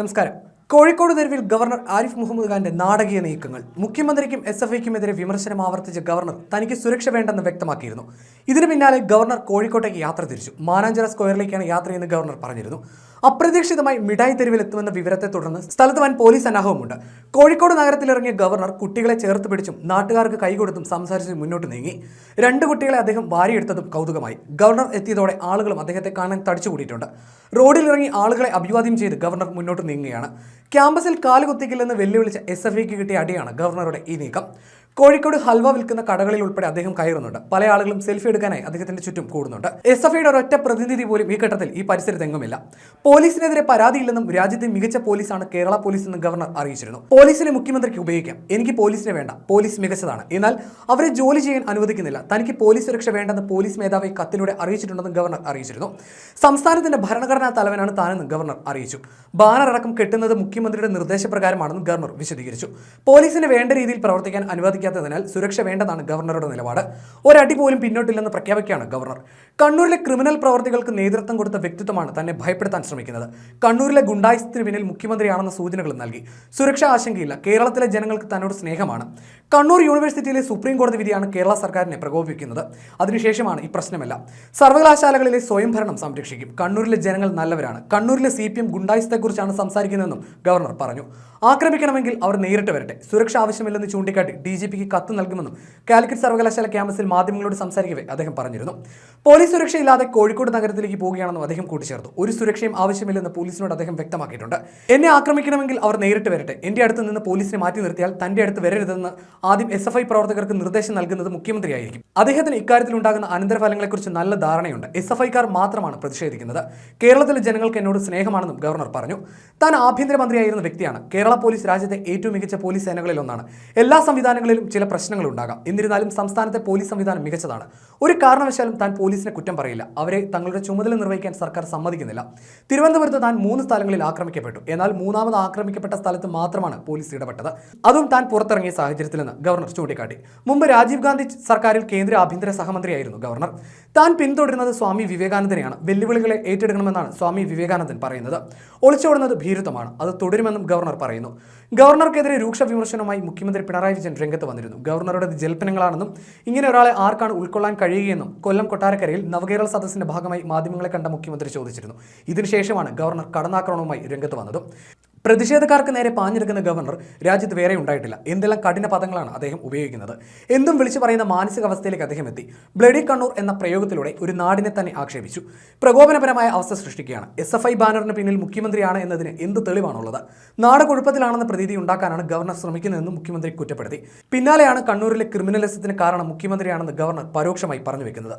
നമസ്കാരം. കോഴിക്കോട് തെരുവിൽ ഗവർണർ ആരിഫ് മുഹമ്മദ് ഖാന്റെ നാടകീയ നീക്കങ്ങൾ. മുഖ്യമന്ത്രിക്കും എസ് എഫ് ഐക്കുമെതിരെ വിമർശനം ആവർത്തിച്ച ഗവർണർ തനിക്ക് സുരക്ഷ വേണ്ടെന്ന് വ്യക്തമാക്കിയിരുന്നു. ഇതിനു പിന്നാലെ ഗവർണർ കോഴിക്കോട്ടേക്ക് യാത്ര തിരിച്ചു. മാനാഞ്ചിറ സ്ക്വയറിലേക്കാണ് യാത്രയെന്ന് ഗവർണർ പറഞ്ഞിരുന്നു. അപ്രതീക്ഷിതമായി മിഠായി തെരുവിൽ എത്തുമെന്ന വിവരത്തെ തുടർന്ന് സ്ഥലത്ത് വൻ പോലീസ് സന്നാഹവുമുണ്ട് കോഴിക്കോട് നഗരത്തിലിറങ്ങിയ ഗവർണർ കുട്ടികളെ ചേർത്ത് പിടിച്ചും നാട്ടുകാർക്ക് കൈകൊടുത്തും സംസാരിച്ച് മുന്നോട്ട് നീങ്ങി. രണ്ട് കുട്ടികളെ അദ്ദേഹം വാരിയെടുത്തതും കൗതുകമായി. ഗവർണർ എത്തിയതോടെ ആളുകളും അദ്ദേഹത്തെ കാണാൻ തടിച്ചുകൂടിയിട്ടുണ്ട്. റോഡിലിറങ്ങി ആളുകളെ അഭിവാദ്യം ചെയ്ത് ഗവർണർ മുന്നോട്ട് നീങ്ങുകയാണ്. ക്യാമ്പസിൽ കാലുകുത്തിക്കില്ലെന്ന് വെല്ലുവിളിച്ച എസ് എഫ് ഐക്ക് കിട്ടിയ അടിയാണ് ഗവർണറുടെ ഈ നീക്കം. കോഴിക്കോട് ഹൽവ വിൽക്കുന്ന കടകളിൽ ഉൾപ്പെടെ അദ്ദേഹം കയറുന്നുണ്ട്. പല ആളുകളും സെൽഫി എടുക്കാനായി അദ്ദേഹത്തിന്റെ ചുറ്റും കൂടുന്നുണ്ട്. എസ് എഫ് ഐയുടെ ഒരൊറ്റ പ്രതിനിധി പോലും ഈ ഘട്ടത്തിൽ ഈ പരിസരത്തെങ്ങുമില്ല. പോലീസിനെതിരെ പരാതിയില്ലെന്നും രാജ്യത്തെ മികച്ച പോലീസാണ് കേരള പോലീസ് എന്ന് ഗവർണർ അറിയിച്ചിരുന്നു. പോലീസിനെ മുഖ്യമന്ത്രിക്ക് ഉപയോഗിക്കാം. എനിക്ക് പോലീസിനെ വേണ്ട. പോലീസ് മികച്ചതാണ്. എന്നാൽ അവരെ ജോലി ചെയ്യാൻ അനുവദിക്കുന്നില്ല. തനിക്ക് പോലീസ് സുരക്ഷ വേണ്ടെന്ന് പോലീസ് മേധാവി കത്തിലൂടെ അറിയിച്ചിട്ടുണ്ടെന്നും ഗവർണർ അറിയിച്ചിരുന്നു. സംസ്ഥാനത്തിന്റെ ഭരണഘടനാ തലവനാണ് താനെന്നും ഗവർണർ അറിയിച്ചു. ബാനർ അടക്കം കെട്ടുന്നത് മുഖ്യമന്ത്രിയുടെ നിർദ്ദേശപ്രകാരമാണെന്നും ഗവർണർ വിശദീകരിച്ചു. പോലീസിന് വേണ്ട രീതിയിൽ പ്രവർത്തിക്കാൻ അനുവദിക്കാത്തതിനാൽ സുരക്ഷ വേണ്ടതാണ് ഗവർണറുടെ നിലപാട്. ഒരടി പോലും പിന്നോട്ടില്ലെന്ന് പ്രഖ്യാപിക്കുകയാണ് ഗവർണർ. കണ്ണൂരിലെ ക്രിമിനൽ പ്രവർത്തികൾക്ക് നേതൃത്വം കൊടുത്ത വ്യക്തിത്വമാണ് തന്നെ ഭയപ്പെടുത്താൻ ശ്രമിക്കുന്നത് കണ്ണൂരിലെ ഗുണ്ടായിസത്തിന് പിന്നിൽ മുഖ്യമന്ത്രിയാണെന്ന സൂചനകളും നൽകി. സുരക്ഷാ ആശങ്കയില്ല. കേരളത്തിലെ ജനങ്ങൾക്ക് തന്നോട് സ്നേഹമാണ്. കണ്ണൂർ യൂണിവേഴ്സിറ്റിയിലെ സുപ്രീം കോടതി വിധിയാണ് കേരള സർക്കാരിനെ പ്രകോപിപ്പിക്കുന്നത്. അതിനുശേഷമാണ് ഈ പ്രശ്നമെല്ലാം. സർവകലാശാലകളിലെ സ്വയംഭരണം സംരക്ഷിക്കും. കണ്ണൂരിലെ ജനങ്ങൾ നല്ലവരാണ്. കണ്ണൂരിലെ സി പി എം ഗുണ്ടായിസത്തെക്കുറിച്ചാണ് സംസാരിക്കുന്നതെന്നും ഗവർണർ പറഞ്ഞു. ആക്രമിക്കണമെങ്കിൽ അവർ നേരിട്ട് വരട്ടെ. സുരക്ഷ ആവശ്യമില്ലെന്ന് ചൂണ്ടിക്കാട്ടി ഡി ജി പിക്ക് കത്ത് നൽകുമെന്നും കാലിക്കറ്റ് സർവകലാശാല ക്യാമ്പസിൽ മാധ്യമങ്ങളോട് സംസാരിക്കവേ അദ്ദേഹം പറഞ്ഞിരുന്നു. പോലീസ് സുരക്ഷയില്ലാതെ കോഴിക്കോട് നഗരത്തിലേക്ക് പോവുകയാണെന്നും അദ്ദേഹം കൂട്ടിച്ചേർത്തു. ഒരു സുരക്ഷയും ആവശ്യമില്ലെന്ന് പോലീസിനോട് അദ്ദേഹം വ്യക്തമാക്കിയിട്ടുണ്ട്. എന്നെ ആക്രമിക്കണമെങ്കിൽ അവർ നേരിട്ട് വരട്ടെ. എന്റെ അടുത്ത് നിന്ന് പോലീസിനെ മാറ്റി നിർത്തിയാൽ തന്റെ അടുത്ത് വരരുതെന്ന് ആദ്യം എസ് എഫ് ഐ പ്രവർത്തകർക്ക് നിർദ്ദേശം നൽകുന്നത് മുഖ്യമന്ത്രിയായിരിക്കും. അദ്ദേഹത്തിന് ഇക്കാര്യത്തിൽ ഉണ്ടാകുന്ന അനന്തരഫലങ്ങളെക്കുറിച്ച് നല്ല ധാരണയുണ്ട്. എസ് എഫ് ഐക്കാർ മാത്രമാണ് പ്രതിഷേധിക്കുന്നത്. കേരളത്തിലെ ജനങ്ങൾക്ക് എന്നോട് സ്നേഹമാണെന്നും ഗവർണർ പറഞ്ഞു. താൻ ആഭ്യന്തരമന്ത്രിയായിരുന്ന വ്യക്തിയാണ്. കേരള പോലീസ് രാജ്യത്തെ ഏറ്റവും മികച്ച പോലീസ് സേനകളിൽ ഒന്നാണ്. എല്ലാ സംവിധാനങ്ങളിലും ചില പ്രശ്നങ്ങൾ ഉണ്ടാകാം. എന്നിരുന്നാലും സംസ്ഥാനത്തെ പോലീസ് സംവിധാനം മികച്ചതാണ്. ഒരു കാരണവശാലും താൻ പോലീസിനെ കുറ്റം പറയില്ല. അവരെ തങ്ങളുടെ ചുമതല നിർവഹിക്കാൻ സർക്കാർ സമ്മതിക്കുന്നില്ല. തിരുവനന്തപുരത്ത് താൻ മൂന്ന് സ്ഥലങ്ങളിൽ ആക്രമിക്കപ്പെട്ടു. എന്നാൽ മൂന്നാമത് ആക്രമിക്കപ്പെട്ട സ്ഥലത്ത് മാത്രമാണ് പോലീസ് ഇടപെട്ടത്. അതും താൻ പുറത്തിറങ്ങിയ സാഹചര്യത്തിലെന്ന് ഗവർണർ ചൂണ്ടിക്കാട്ടി. മുമ്പ് രാജീവ് ഗാന്ധി സർക്കാരിൽ കേന്ദ്ര ആഭ്യന്തര സഹമന്ത്രിയായിരുന്നു ഗവർണർ. താൻ പിന്തുടരുന്നത് സ്വാമി വിവേകാനന്ദനെയാണ്. വെല്ലുവിളികളെ ഏറ്റെടുക്കണമെന്നാണ് സ്വാമി വിവേകാനന്ദൻ പറയുന്നത്. ഒളിച്ചോടുന്നത് ഭീരുത്വമാണ്. അത് തുടരുമെന്നും ഗവർണർ പറയുന്നു. ഗവർണർക്കെതിരെ രൂക്ഷ വിമർശനവുമായി മുഖ്യമന്ത്രി പിണറായി വിജയൻ രംഗത്ത് വന്നിരുന്നു. ഗവർണറുടെ ജൽപ്പനങ്ങളാണെന്നും ഇങ്ങനെ ഒരാളെ ആർക്കാണ് ഉൾക്കൊള്ളാൻ കഴിയുകയെന്നും കൊല്ലം കൊട്ടാരക്കരയിൽ നവകേരള സദസ്സിന്റെ ഭാഗമായി മാധ്യമങ്ങളെ കണ്ട മുഖ്യമന്ത്രി ചോദിച്ചിരുന്നു. ഇതിനുശേഷമാണ് ഗവർണർ കടന്നാക്രമണവുമായി രംഗത്ത് വന്നത്. പ്രതിഷേധക്കാർക്ക് നേരെ പാഞ്ഞെടുക്കുന്ന ഗവർണർ രാജ്യത്ത് വേറെ ഉണ്ടായിട്ടില്ല. എന്തെല്ലാം കഠിന പദങ്ങളാണ് അദ്ദേഹം ഉപയോഗിക്കുന്നത്? എന്തും വിളിച്ചു പറയുന്ന മാനസികാവസ്ഥയിലേക്ക് അദ്ദേഹം എത്തി. ബ്ലഡി കണ്ണൂർ എന്ന പ്രയോഗത്തിലൂടെ ഒരു നാടിനെ തന്നെ ആക്ഷേപിച്ചു. പ്രകോപനപരമായ അവസ്ഥ സൃഷ്ടിക്കുകയാണ്. എസ് എഫ് ഐ ബാനറിന് പിന്നിൽ മുഖ്യമന്ത്രിയാണ് എന്നതിന് എന്ത് തെളിവാണുള്ളത്? നാട് കുഴപ്പത്തിലാണെന്ന പ്രതീതി ഉണ്ടാക്കാനാണ് ഗവർണർ ശ്രമിക്കുന്നതെന്നും മുഖ്യമന്ത്രി കുറ്റപ്പെടുത്തി. പിന്നാലെയാണ് കണ്ണൂരിലെ ക്രിമിനലിസത്തിന് കാരണം മുഖ്യമന്ത്രിയാണെന്ന് ഗവർണർ പരോക്ഷമായി പറഞ്ഞു വെക്കുന്നത്.